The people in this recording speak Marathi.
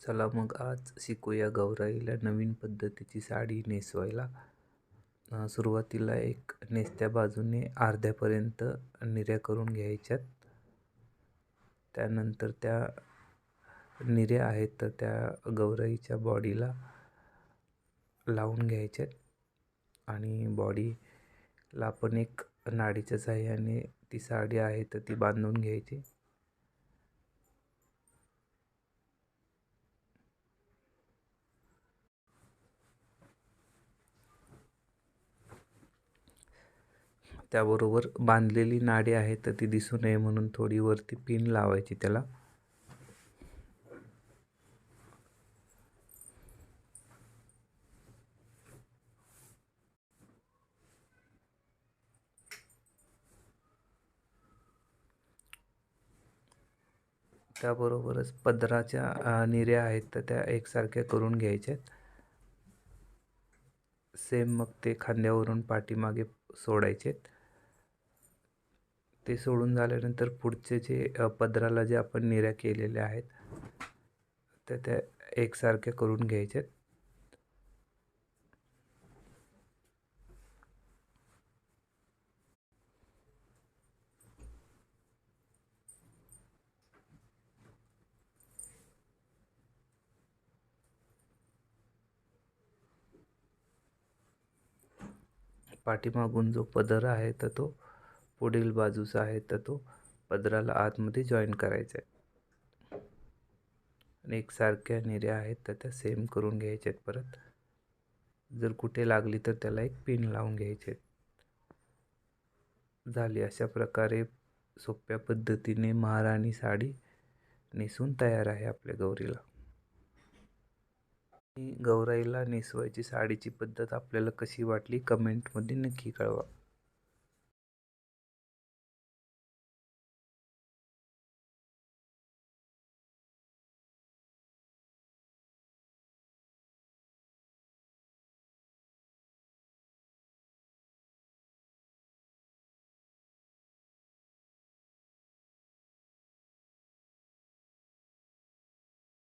चला मग आज शिकूया गौराईला नवीन पद्धतीची साडी नेसवायला. सुरुवातीला एक नेसत्या बाजूने अर्ध्यापर्यंत निर्या करून घ्यायच्यात. त्यानंतर त्या निर्या आहेत तर त्या गौराईच्या बॉडीला लावून घ्यायच्यात. आणि बॉडीला आपण एक नाडीच्या साह्याने ती साडी आहे तर ती बांधून घ्यायची. त्याबरोबर बांधलेली नाडी आहे तर ती दिसू नये म्हणून थोडी वरती पिन लावायची त्याला. त्याबरोबरच पदराच्या निर्या आहेत तर त्या एकसारख्या करून घ्यायच्यात. सेम मग ते खांद्यावरून पाठीमागे सोडायचेत. ते सोडून झाल्यानंतर पुढचे जे पदराला जे आपण निऱ्या केलेल्या आहेत तर त्या एकसारख्या करून घ्यायच्यात पाठीमागून जो पदर आहे तर तो पुढील बाजूचा आहे तर तो पदराला आतमध्ये जॉईन करायचा आहे. आणि एकसारख्या निर्या आहेत तर त्या सेम करून घ्यायच्या आहेत परत. जर कुठे लागली तर त्याला एक पिन लावून घ्यायचे झाली अशा प्रकारे सोप्या पद्धतीने महाराणी साडी नेसून तयार आहे आपल्या गौरीला. गौराईला नेसवायची साडीची पद्धत आपल्याला कशी वाटली कमेंटमध्ये नक्की कळवा.